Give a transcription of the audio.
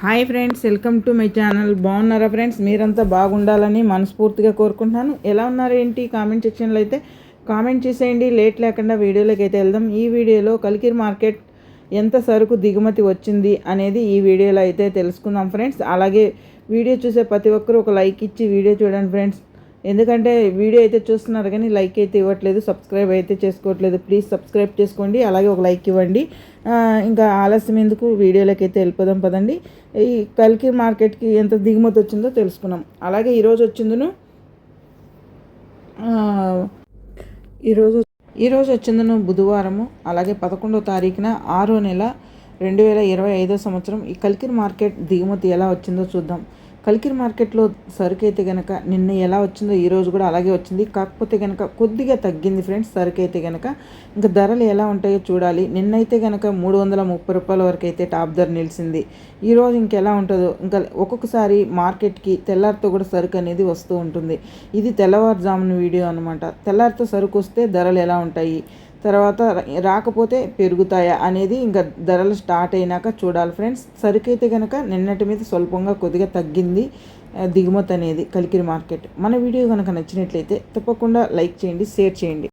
Hi friends welcome to my channel. బాగున్నారా friends? మీరంతా బాగుండాలని మనస్ఫూర్తిగా కోరుకుంటున్నాను. ఎలా ఉన్నారు ఏంటి కామెంట్ సెక్షన్లో అయితే కామెంట్ చేసేయండి. లేట్ లేకుండా వీడియోలోకి అయితే వెళ్దాం. ఈ వీడియోలో కలికిరి మార్కెట్ ఎంత సరుకు దిగుమతి వచ్చింది అనేది ఈ వీడియోలో అయితే తెలుసుకుందాం ఫ్రెండ్స్. అలాగే వీడియో చూసే ప్రతి ఒక్కరూ ఒక లైక్ ఇచ్చి వీడియో చూడండి ఫ్రెండ్స్. ఎందుకంటే వీడియో అయితే చూస్తున్నారు కానీ లైక్ అయితే ఇవ్వట్లేదు సబ్స్క్రైబ్ అయితే చేసుకోవట్లేదు. ప్లీజ్ సబ్స్క్రైబ్ చేసుకోండి అలాగే ఒక లైక్ ఇవ్వండి. ఇంకా ఆలస్యం ఎందుకు? వీడియోలోకి అయితే వెళ్ళిపోదాం పదండి. ఈ కల్కి మార్కెట్కి ఎంత దిగుమతి వచ్చిందో తెలుసుకున్నాం. అలాగే ఈరోజు వచ్చిందును ఈరోజు ఈరోజు వచ్చిందను బుధవారము అలాగే పదకొండో తారీఖున ఆరో నెల రెండు వేల ఇరవై ఐదో సంవత్సరం ఈ కల్కిర్ మార్కెట్ దిగుమతి ఎలా వచ్చిందో చూద్దాం. కలికిరి మార్కెట్లో సరుకు అయితే నిన్న ఎలా వచ్చిందో ఈ రోజు కూడా అలాగే వచ్చింది. కాకపోతే గనక కొద్దిగా తగ్గింది ఫ్రెండ్స్ సరుకు అయితే ఇంకా ధరలు ఎలా ఉంటాయో చూడాలి. నిన్నైతే కనుక మూడు వందల ముప్పై రూపాయల వరకు అయితే టాప్ ధర నిలిచింది. ఈరోజు ఇంకెలా ఉంటుందో ఇంకా ఒక్కొక్కసారి మార్కెట్కి తెల్లారితో కూడా సరుకు అనేది వస్తూ ఉంటుంది. ఇది తెల్లవారుజామున వీడియో అనమాట తెల్లారితో సరుకు వస్తే ధరలు ఎలా ఉంటాయి? తర్వాత రాకపోతే పెరుగుతాయా అనేది ఇంకా ధరలు స్టార్ట్ అయినాక చూడాలి ఫ్రెండ్స్. సరికైతే కనుక నిన్నటి మీద స్వల్పంగా కొద్దిగా తగ్గింది దిగుమతి అనేది కలికిరి మార్కెట్. మన వీడియో కనుక నచ్చినట్లయితే తప్పకుండా లైక్ చేయండి షేర్ చేయండి.